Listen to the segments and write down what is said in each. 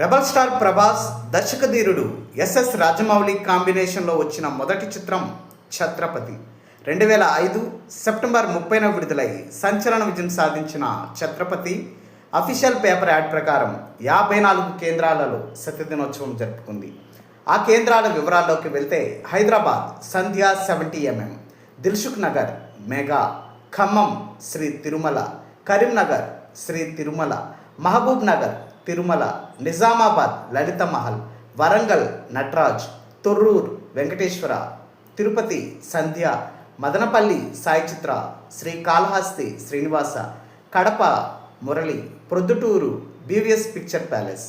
Rebel star Prabhas దర్శకధీరుడు SS Rajamouli కాంబినేషన్లో వచ్చిన మొదటి చిత్రం ఛత్రపతి. రెండు వేల ఐదు సెప్టెంబర్ ముప్పైన విడుదలై సంచలన విజయం సాధించిన ఛత్రపతి అఫీషియల్ పేపర్ యాడ్ ప్రకారం యాభై నాలుగు కేంద్రాలలో సత్యదినోత్సవం జరుపుకుంది. ఆ కేంద్రాల వివరాల్లోకి వెళ్తే Hyderabad Sandhya seventy MM Dilsukhnagar mega Khammam Sri Tirumala Karimnagar Sri Tirumala Mahabubnagar Tirumala Nizamabad Lalitha Mahal Warangal Nataraj Thorrur Venkateswara Tirupati Sandhya Madanapalle Sai Chitra Srikalahasti Srinivasa Kadapa Murali Proddatur BVS picture palace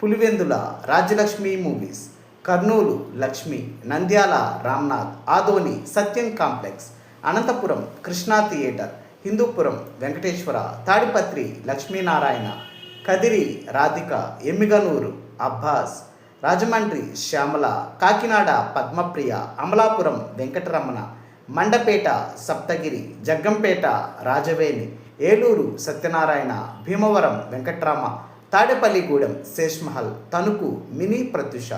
Pulivendula Rajyalakshmi movies Kurnool Lakshmi Nandyal Ramnath Adoni Satyam complex Anantapur Krishna theatre Hindupur Venkateswara Tadipatri Lakshminarayana Kadiri Radhika Emmiganur Abbas Rajahmundry Shyamala Kakinada Padmapriya Amalapuram Venkataramana Mandapeta Saptagiri Jaggampeta Rajaveni Eluru Satyanarayana Bhimavaram Venkatrama Tadepalligudem Sheshmahal Tanuku mini Pratyusha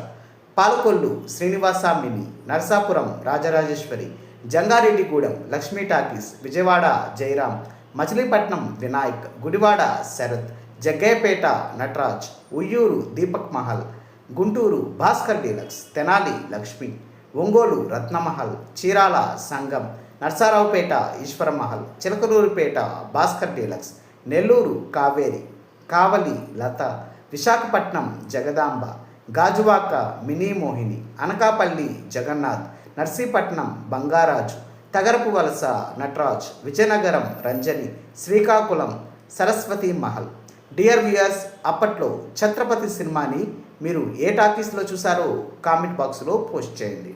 Palakollu Srinivasa mini Narasapuram Rajarajeswari Jangareddygudem Lakshmi talkies Vijayawada Jayaram Machilipatnam Vinayak Gudivada Sarath Jaggayyapeta Nataraj Vuyyuru Deepak Mahal Guntur Bhaskar deluxe Tenali Lakshmi Ongole Ratnamahal Chirala Sangam Narasaraopet Eswaramahal Chilakaluripet Bhaskar deluxe Nellore Kaveri Kavali Latha Visakhapatnam Jagadamba Gajuwaka mini Mohini Anakapalle Jagannath Narsipatnam Bangaraju Tagarapuvalasa Nataraj Vizianagaram Ranjani Srikakulam Saraswati Mahal dear viewers అప్పట్లో ఛత్రపతి సినిమాని మీరు ఏ టాకీస్లో చూసారో comment బాక్స్లో post చేయండి.